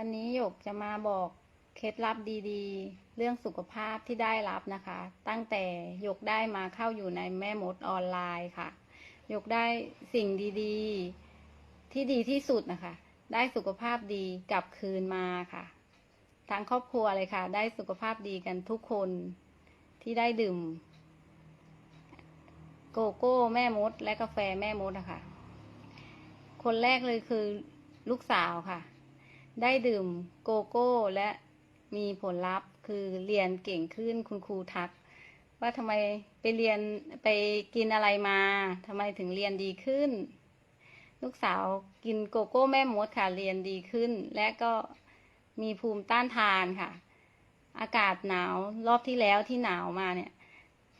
วันนี้หยกจะมาบอกเคล็ดลับดีๆ เรื่องสุขภาพที่ได้รับนะคะ ตั้งแต่หยกได้มาเข้าอยู่ในแม่มดออนไลน์ค่ะหยกได้สิ่งดีๆ ที่ดีที่สุดนะคะ ได้สุขภาพดีกลับคืนมาค่ะทั้งครอบครัวเลยค่ะ ได้สุขภาพดีกันทุกคนที่ได้ดื่ม โกโก้แม่มด และกาแฟแม่มดนะคะคนแรกเลยคือลูกสาวค่ะ ได้ดื่มโกโก้และมีผลลัพธ์คือเรียนเก่งขึ้นคุณครูทัก ว่าทำไมไปเรียนไปกินอะไรมาทำไมถึงเรียนดีขึ้น ลูกสาวกินโกโก้แม่มดค่ะเรียนดีขึ้น และก็มีภูมิต้านทานค่ะ อากาศหนาวรอบที่แล้วที่หนาวมาเนี่ย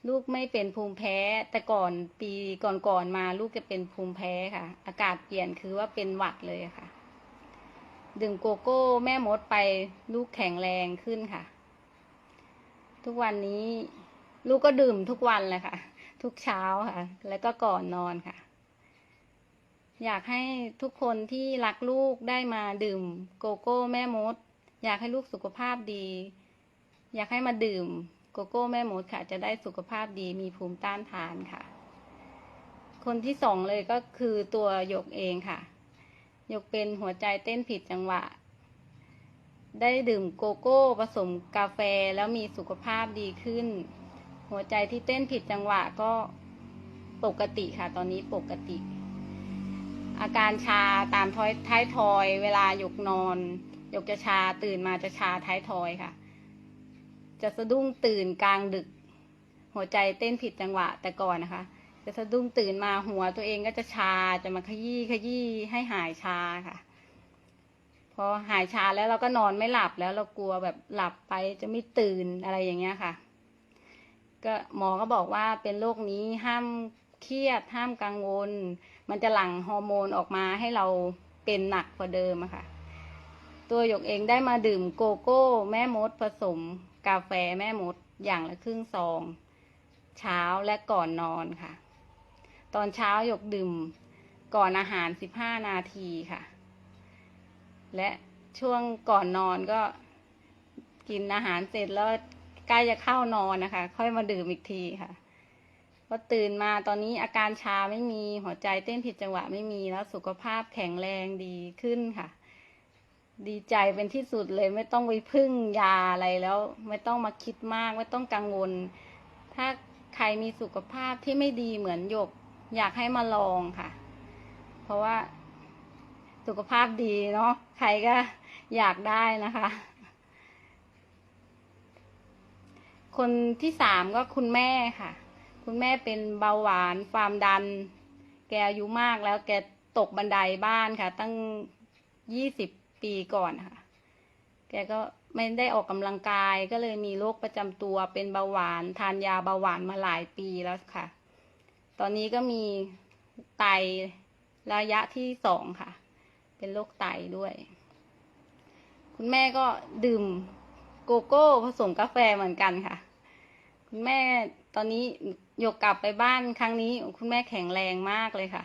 ลูกไม่เป็นภูมิแพ้ แต่ก่อนปีก่อนๆมาลูกจะเป็นภูมิแพ้ค่ะ อากาศเปลี่ยนคือว่าเป็นหวัดเลยค่ะ ดื่มโกโก้แม่มดไปลูกแข็งแรงขึ้นค่ะ ทุกวันนี้ ลูกก็ดื่มทุกวันเลยค่ะ ทุกเช้าค่ะ แล้วก็ก่อนนอนค่ะ อยากให้ทุกคนที่รักลูกได้มาดื่มโกโก้แม่มด อยากให้ลูกสุขภาพดี อยากให้มาดื่มโกโก้แม่มดค่ะ จะได้สุขภาพดีมีภูมิต้านทานค่ะ คนที่สองเลยก็คือตัวหยกเองค่ะ ยกเป็นหัวใจเต้นผิดจังหวะ ได้ดื่มโกโก้ผสมกาแฟแล้วมีสุขภาพดีขึ้น หัวใจที่เต้นผิดจังหวะก็ปกติค่ะ ตอนนี้ปกติ อาการชาตามท้อยท้ายทอย เวลาหยกนอนหยกจะชาตื่นมาจะชาท้ายทอยค่ะ จะสะดุ้งตื่นกลางดึก หัวใจเต้นผิดจังหวะแต่ก่อนนะคะ จะสะดุ้งตื่นมาหัวตัวเองก็จะชาจะมาขยี้ขยี้ให้หายชาค่ะ พอหายชาแล้วเราก็นอนไม่หลับแล้วเรากลัวแบบหลับไปจะไม่ตื่นอะไรอย่างเงี้ยค่ะ ก็หมอก็บอกว่าเป็นโรคนี้ห้ามเครียดห้ามกังวล มันจะหลั่งฮอร์โมนออกมาให้เราเป็นหนักกว่าเดิมอะค่ะ ตัวหยกเองได้มาดื่มโกโก้ แม่มดผสม กาแฟแม่มดอย่างละครึ่งซอง เช้าและก่อนนอนค่ะ ตอนเช้าหยกดื่มก่อนอาหารสิบห้านาทีค่ะ และช่วงก่อนนอนก็กินอาหารเสร็จแล้วใกล้จะเข้านอนนะคะ ค่อยมาดื่มอีกทีค่ะพอตื่นมาตอนนี้อาการชาไม่มีหัวใจเต้นผิดจังหวะไม่มีแล้วสุขภาพแข็งแรงดีขึ้นค่ะ ดีใจเป็นที่สุดเลยไม่ต้องไปพึ่งยาอะไรแล้ว ไม่ต้องมาคิดมาก ไม่ต้องกังวล ถ้าใครมีสุขภาพที่ไม่ดีเหมือนหยก อยากให้มาลองค่ะ เพราะว่าสุขภาพดีเนาะใครก็อยากได้นะคะ คนที่สามก็คุณแม่ค่ะ คุณแม่เป็นเบาหวานความดัน แกอายุมากแล้วแกตกบันไดบ้านค่ะ ตั้งยี่สิบปีก่อนค่ะ แกก็ไม่ได้ออกกำลังกายก็เลยมีโรคประจำตัวเป็นเบาหวาน ทานยาเบาหวานมาหลายปีแล้วค่ะ ตอนนี้ก็มีไตระยะที่สองค่ะ เป็นโรคไตด้วย คุณแม่ก็ดื่มโกโก้ผสมกาแฟเหมือนกันค่ะ คุณแม่ตอนนี้ยกกลับไปบ้านครั้งนี้ คุณแม่แข็งแรงมากเลยค่ะ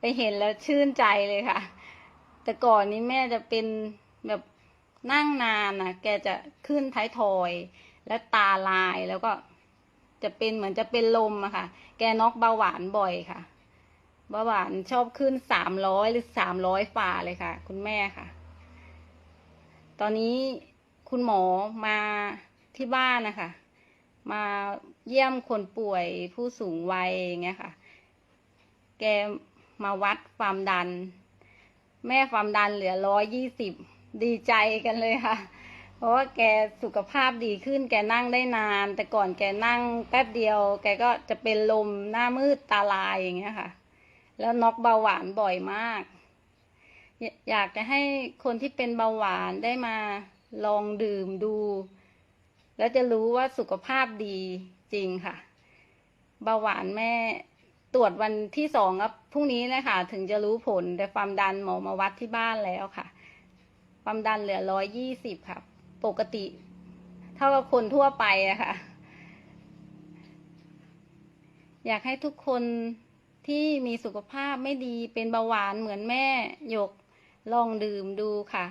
ไปเห็นแล้วชื่นใจเลยค่ะ แต่ก่อนนี้แม่จะเป็นแบบนั่งนานนะแกจะขึ้นท้ายทอย และตาลายแล้วก็ จะเป็นเหมือนจะเป็นลมอะค่ะ แกน็อกเบาหวานบ่อยค่ะ เบาหวานชอบขึ้นสามร้อยหรือสามร้อยฝ่าเลยค่ะ คุณแม่ค่ะ ตอนนี้คุณหมอมาที่บ้านนะคะ มาเยี่ยมคนป่วยผู้สูงวัยอย่างเงี้ยค่ะ แกมาวัดความดัน แม่ความดันเหลือร้อยยี่สิบดีใจกันเลยค่ะ เพราะว่าแกสุขภาพดีขึ้น แกนั่งได้นาน แต่ก่อนแกนั่งแป๊บเดียว แกก็จะเป็นลมหน้ามืดตาลายอย่างเงี้ยค่ะ แล้วน็อกเบาหวานบ่อยมาก อยากจะให้คนที่เป็นเบาหวานได้มาลองดื่มดู แล้วจะรู้ว่าสุขภาพดีจริงค่ะ เบาหวานแม่ตรวจวันที่สองครับพรุ่งนี้นะคะถึงจะรู้ผลแต่ความดันหมอมาวัดที่บ้านแล้วค่ะ ความดันเหลือร้อยยี่สิบค่ะ ปกติ เท่ากับคนทั่วไปอะค่ะ อยากให้ทุกคนที่มีสุขภาพไม่ดีเป็นเบาหวานเหมือนแม่หยกลองดื่มดูค่ะ